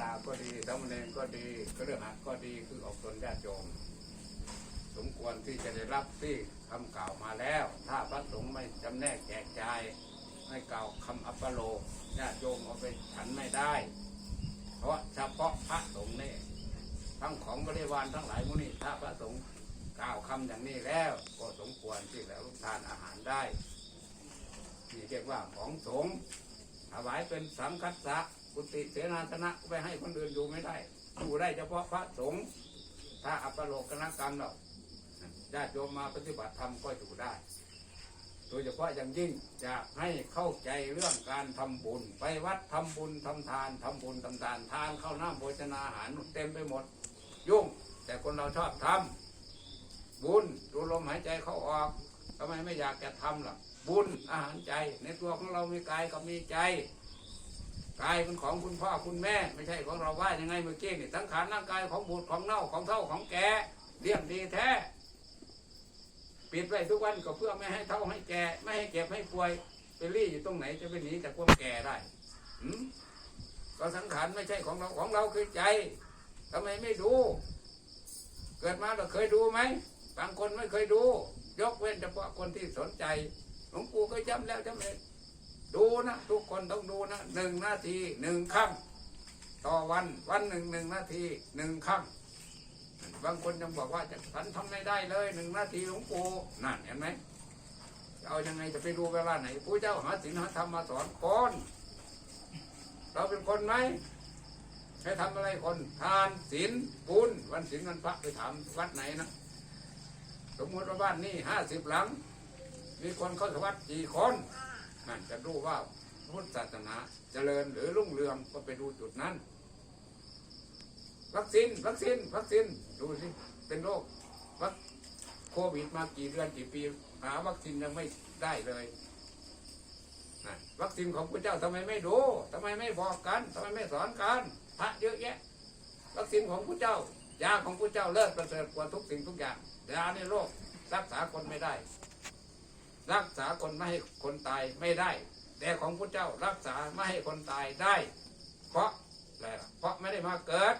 ดาก็ดีสามเณรก็ดีก็เรื่องหัดก็ดีคือออกตนญาติโยมสมควรที่จะได้รับที่คำกล่าวมาแล้ว ถ้าพระสงฆ์ไม่จำแนกแจกจ่ายไม่กล่าวคำอัปโลญาติโยมเอาไปฉันไม่ได้ เพราะเฉพาะพระสงฆ์นี่ทั้งของบริวารทั้งหลายมุนี่ถ้าพระสงฆ์กล่าวคำอย่างนี้แล้ว ก็สมควรที่จะรับทานอาหารได้นี่เรียกว่าของสงฆ์ถวายเป็นสังคัสสะ กุฏิเสนาสนะไปให้คนอื่นอยู่ไม่ได้ อยู่ได้เฉพาะพระสงฆ์ถ้าอัปโลกนกรรมหรอกญาติโยมมาปฏิบัติธรรมก็อยู่ได้ โดยเฉพาะอย่างยิ่งอยากให้เข้าใจเรื่องการทำบุญ ไปวัดทำบุญทำทานทำบุญทำทานทานเข้าน้ำโภชนาอาหารเต็มไปหมด ยุ่ง แต่คนเราชอบทำบุญดูลมหายใจเข้าออกทำไมไม่อยากจะทำล่ะ บุญอาหารใจ ในตัวของเรามีกายกับมีใจ กายเป็นของคุณพ่อคุณแม่ ไม่ใช่ของเราว่ายังไงเมื่อกี้นี่ทั้งขานร่างกายของบุตรของเน่าของเท่าของแก่เรียบดีแท้ปิดไว้ทุกวันก็เพื่อไม่ให้เท่าให้แก่ไม่ให้เจ็บให้ป่วยไปรี่อยู่ตรงไหนจะไปหนีจากความแก่ได้หืมก็สังขารไม่ใช่ของเราของเราคือใจทำไมไม่ดู เกิดมาเราเคยดูไหมบางคนไม่เคยดู ยกเว้นเฉพาะคนที่สนใจหลวงปู่ก็ย้ำแล้วย้ำเลย ดูนะ ทุกคนต้องดูนะหนึ่งนาทีหนึ่งคำต่อวันวันหนึ่งหนึ่งนาทีหนึ่งคำบางคนยังบอกว่าจะฉันทำไม่ได้เลยหนึ่งนาทีหลวงปู่นั่นเห็นไหมเอายังไงจะไปดูเวลาไหนผู้เจ้าหาศีลหาธรรมมาสอนคนเราเป็นคนไหมให้ทำอะไรคนทานศีลปุญวันศีลวันพระไปถามวัดไหนนะสมมติว่าบ้านนี้ห้าสิบหลัง มีคนเข้าสวัสดกี่คน นั่นจะรู้ว่าพุทธศาสนาเจริญหรือรุ่งเรืองก็ไปดูจุดนั้น วัคซีนวัคซีนวัคซีนดูสิเป็นโรควัคโควิดมากี่เดือนกี่ปีหาวัคซีนยังไม่ได้เลยวัคซีนของพระเจ้าทำไมไม่ดูทำไมไม่บอกกันทำไมไม่สอนกันพระเยอะแยะ วัคซีนของพระเจ้ายาของพระเจ้าเลิศประเสริฐกว่าทุกสิ่งทุกอย่างยาในโรครักษาคนไม่ได้ รักษาคนไม่ให้คนตายไม่ได้ แต่ของพระเจ้ารักษาไม่ให้คนตายได้ เพราะอะไรเพราะไม่ได้มาเกิด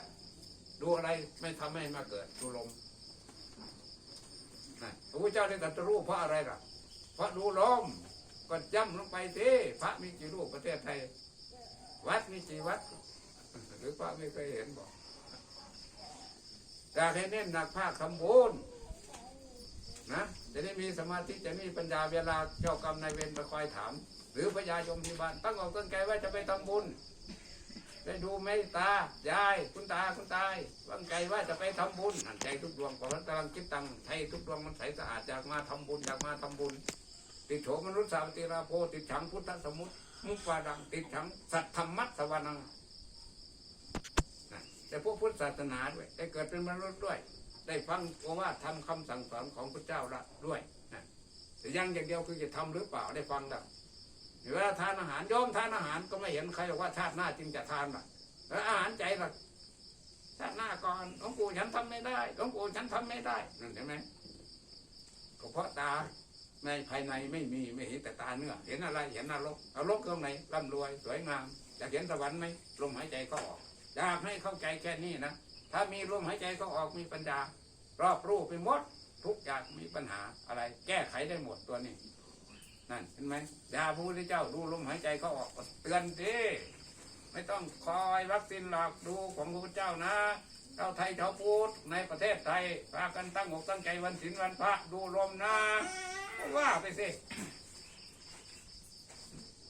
ดูอะไรไม่ทำให้มาเกิดดูลมพระพุทธเจ้าได้ตรัสรู้เพราะอะไรล่ะ เพราะดูลมก็ย่ำลงไปสิพระมีกี่รูปประเทศไทย วัดมีกี่วัด หรือพระไม่เคยเห็นบอกอยากให้เน้นหนักภาคคำบูนนะ จะได้มีสมาธิจะมีปัญญาเวลาเจ้ากรรมนายเวรมาคอยถาม หรือพญายมที่บ้านตั้งอกตั้งใจว่าจะไปทำบุญได้ดูไหมตายายคุณตาคุณตายว่างใจว่าจะไปทำบุญนั่นใจทุกดวงเพราะมันกำลังคิดตังค์ใจทุกดวงมันใสสะอาดอยากมาทำบุญอยากมาทำบุญ ติดโฉมนุษย์สาวติราโพติดฉังพุทธสมุทมุปาดังติดฉังสัตธรรมัสสวรนังนะแต่พวกพุทธศาสนาด้วยได้เกิดเป็นมนุษย์ด้วย ได้ฟังโอวาททำคำสั่งสอนของพระเจ้าละด้วยนะแต่ยังอย่างเดียวคือจะทำหรือเปล่าได้ฟังแล้วเวลาทานอาหารโยมทานอาหารก็ไม่เห็นใครบอกว่าชาติหน้าจึงจะทานล่ะแล้วอาหารใจล่ะชาติหน้าก่อนหลวงปู่ฉันทำไม่ได้หลวงปู่ฉันทำไม่ได้นั่นเห็นไหมก็เพราะตาในภายในไม่มีไม่เห็นแต่ตาเนื้อเห็นอะไรเห็นนรกนรกตรงไหนร่ำรวยสวยงามอยากเห็นสวรรค์ไหมลมหายใจก็ออกอยากให้เข้าใจแค่นี้นะ ถ้ามีลมหายใจก็ออกมีปัญญา รอบรู้ไปหมด ทุกอย่างมีปัญหาอะไร แก้ไขได้หมดตัวนี้ นั่นเห็นไหมยาพระพุทธเจ้าดูลมหายใจเขาออกเตือนดิไม่ต้องคอยวัคซีนหลอกดูของพระพุทธเจ้านะเจ้าไทยชาวพุทธในประเทศไทยพากันตั้งอกตั้งใจวันศีลวันพระดูลมนะว่าไปสิ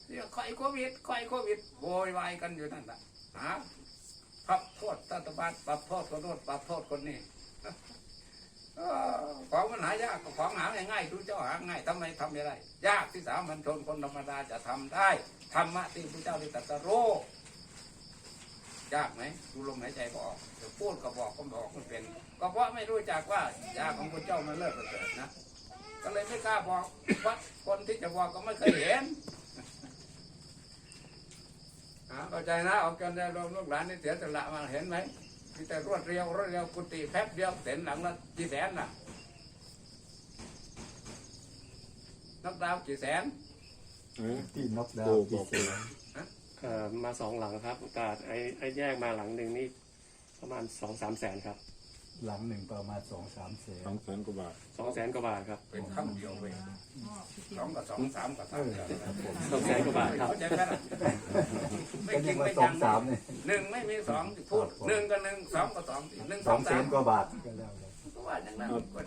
เดี๋ยวคอยโควิดคอยโควิดโวยวายกันอยู่นั่นแหละฮะ ปรับโทษรัฐบาลปรับโทษคนโน้นปรับโทษคนนี้ของมันหายากของหาง่ายๆดูเจ้าหาง่ายทำไมทำไม่ได้ ยากที่สามัญชนคนธรรมดาจะทำได้ธรรมะที่พระเจ้าได้ตรัสรู้ยากไหมดูลมหายใจก็ออกเดี๋ยวพูดก็บอกก็บอกไม่เป็น ก็เพราะไม่รู้จักว่ายาของพระเจ้ามันเลิศประเสริฐนะก็เลยไม่กล้าบอกเพราะคนที่จะบอกก็ไม่เคยเห็น เข้าใจนะเอากันได้รวมลูกหลานนี่เสียสละมาเห็นไหมมีแต่รวดเร็วรวดเร็วกุฏิแป๊บเดียวเสร็จหลังละกี่แสนน่ะนับดาวกี่แสนที่นกดาโอ้วบที่อกเสือฮะเอ่อมาสองหลังครับแต่ไอ้ไอ้แยกมาหลังหนึ่งนี่ประมาณสองสามแสนครับ หลังหนึ่งประมาณสองสามแสนสองแสนกว่าบาทสองแสนกว่าบาทครับเป็นคำเดียวเลยสองกับสองสามกับสามสองแสนกว่าบาทครับเข้าใจไหมล่ะไม่ก็จริยังงว่าไม่สอจังงสามเนี่ยหนึ่งไม่มีสองพูดหนึ่งกับหนึ่งสองกับสองหนึ่งสสอองงแสสามนกว่าบาทก็แล้วก็ว่าอย่างนั้นก็